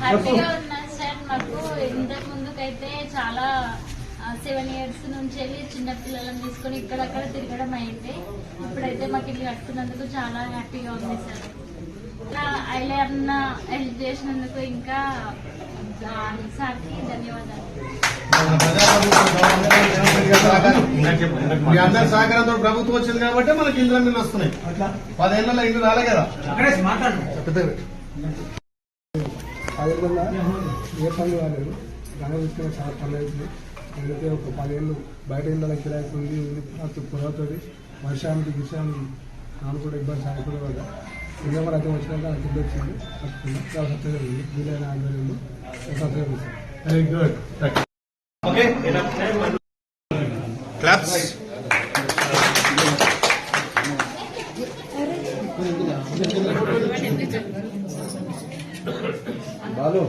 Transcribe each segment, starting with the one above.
హ్యాపీగా ఉన్నా సార్. మాకు ఇంతకు ముందుకైతే చాలా సెవెన్ ఇయర్స్ నుంచి వెళ్ళి చిన్న పిల్లలను తీసుకొని ఇక్కడక్కడ తిరగడం అయింది ఇప్పుడైతే మాకు ఇల్లు కట్టుకున్నందుకు చాలా హ్యాపీగా ఉంది సార్. ఇలా ఐలే అన్న హెల్ప్ చేసినందుకు ఇంకా సార్కి ధన్యవాదాలు. మీ అందరి సహకారంతో ప్రభుత్వం వచ్చింది కాబట్టి మనకి ఇందులో మిల్లు వస్తున్నాయి. పదేళ్ళలో ఇల్లు రాలే కదా? పదేళ్ళ ఏ పనులు కాలేదు గణ విత్తనం చాలా పనులు అవుతుంది అందుకే ఒక పదేళ్ళు బయట ఇళ్ళ కిరాయి ఉంది పొరవుతుంది వర్షానికి గిషానికి నాన్న కూడా ఇబ్బంది సాయపడే వల్ల డిసెంబర్ అయితే వచ్చినాక నాకు ఇల్లు వచ్చింది. వీలైన ఆధ్వర్యంలో సార్ వెరీ గుడ్ క్లాప్స్?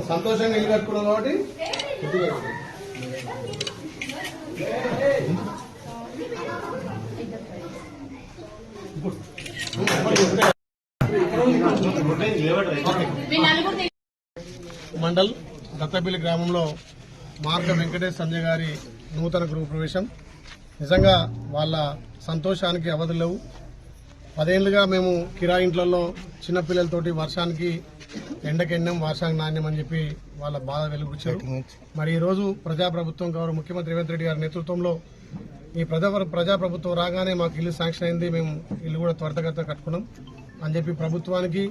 సంతోషంగా ఇల్లు కట్టుకున్నాం కాబట్టి? మండల్ దత్తపల్లి గ్రామంలో మార్గ వెంకటేష్ సంజయ్ గారి నూతన గృహ ప్రవేశం. నిజంగా వాళ్ళ సంతోషానికి అవధులు లేవు. పదేళ్ళుగా మేము కిరాయి ఇంట్లలో చిన్నపిల్లలతోటి వర్షానికి ఎండకెండం వర్షానికి నాణ్యం అని చెప్పి వాళ్ళ బాధ వెలుగుచ్చారు మరి ఈ రోజు ప్రజాప్రభుత్వం గౌరవ ముఖ్యమంత్రి రేవంత్ రెడ్డి గారి నేతృత్వంలో ఈ ప్రజా ప్రజాప్రభుత్వం రాగానే మాకు ఇల్లు శాంక్షన్ అయింది. మేము ఇల్లు కూడా త్వరితగతిన కట్టుకున్నాం అని చెప్పి ప్రభుత్వానికి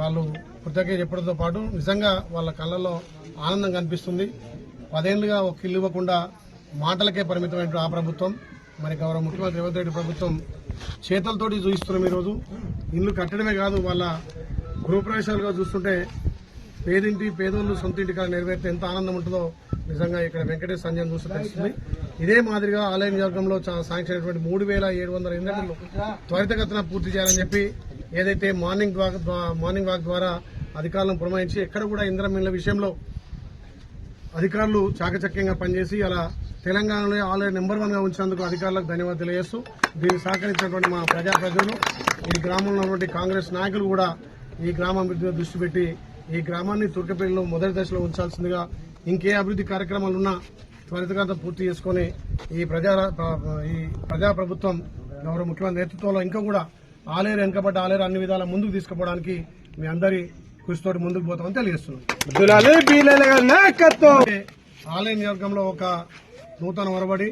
వాళ్ళు కృతజ్ఞత చెప్పడంతో పాటు నిజంగా వాళ్ళ కళ్ళల్లో ఆనందం కనిపిస్తుంది. పదేళ్ళుగా ఒక ఇల్లు ఇవ్వకుండా మాటలకే పరిమితమైన ఆ ప్రభుత్వం మరి గౌరవ ముఖ్యమంత్రి రేవంత్ రెడ్డి ప్రభుత్వం చేతలతోటి చూపిస్తున్నాం ఈరోజు. ఇల్లు కట్టడమే కాదు వాళ్ళ గృహప్రవేశాలుగా చూస్తుంటే పేదింటి పేదోళ్ళు సొంత ఇంటి కాడ నెరవేరితే ఎంత ఆనందం ఉంటుందో నిజంగా ఇక్కడ వెంకటేష్ సంజయ్ చూస్తే తెలుస్తుంది. ఇదే మాదిరిగా ఆలయ నియోజకంలో చా- శాంక్షన్ అయినటువంటి మూడు వేల ఏడు వందల ఎనిమిదిలో త్వరితగతిన పూర్తి చేయాలని చెప్పి ఏదైతే మార్నింగ్ వాక్ మార్నింగ్ వాక్ ద్వారా అధికారులను పురమాయించి ఎక్కడ కూడా ఇంధనం విషయంలో అధికారులు చాకచక్యంగా పనిచేసి అలా తెలంగాణలో ఆల్రెడీ నెంబర్ వన్గా ఉంచినందుకు అధికారులకు ధన్యవాదాలు తెలియజేస్తూ దీన్ని సహకరించినటువంటి మా ప్రజా ప్రజలు ఈ గ్రామంలో ఉన్నటువంటి కాంగ్రెస్ నాయకులు కూడా ఈ గ్రామ అభివృద్ధిలో దృష్టి పెట్టి ఈ గ్రామాన్ని తుర్కపల్లిలో మొదటి దశలో ఉంచాల్సిందిగా ఇంకే అభివృద్ధి కార్యక్రమాలు ఉన్నా త్వరితగతిన పూర్తి చేసుకుని ఈ ప్రజా ఈ ప్రజా ప్రభుత్వం గౌరవ ముఖ్యమంత్రి నేతృత్వంలో ఇంకా కూడా ఆలేరు వెనుకబడ్డ ఆలేరు అన్ని విధాల ముందుకు తీసుకుపోవడానికి మీ అందరి కృషితోటి ముందుకు పోతామని తెలియజేస్తున్నాం. ఆలయ నియోజకంలో ఒక నూతన ఒరబడి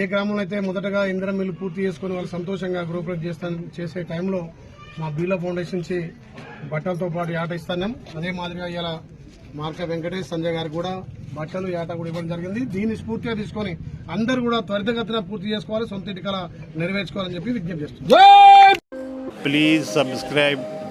ఏ గ్రామంలో అయితే మొదటగా ఇందిరం మిల్లు పూర్తి చేసుకుని వాళ్ళు సంతోషంగా గృహప్రవేశం చేస్తాను చేసే టైంలో మా బీలో ఫౌండేషన్ నుంచి బట్టలతో పాటు ఆట ఇస్తున్నాం. అదే మాదిరిగా ఇలా మార్క వెంకటేష్ సంజయ్ గారికి కూడా బట్టలు ఏట కూడా ఇవ్వడం జరిగింది. దీన్ని స్ఫూర్తిగా తీసుకొని అందరూ కూడా త్వరితగతిన పూర్తి చేసుకోవాలి సొంత ఇంటి నెరవేర్చుకోవాలని చెప్పి విజ్ఞప్తి చేస్తున్నాం. Please subscribe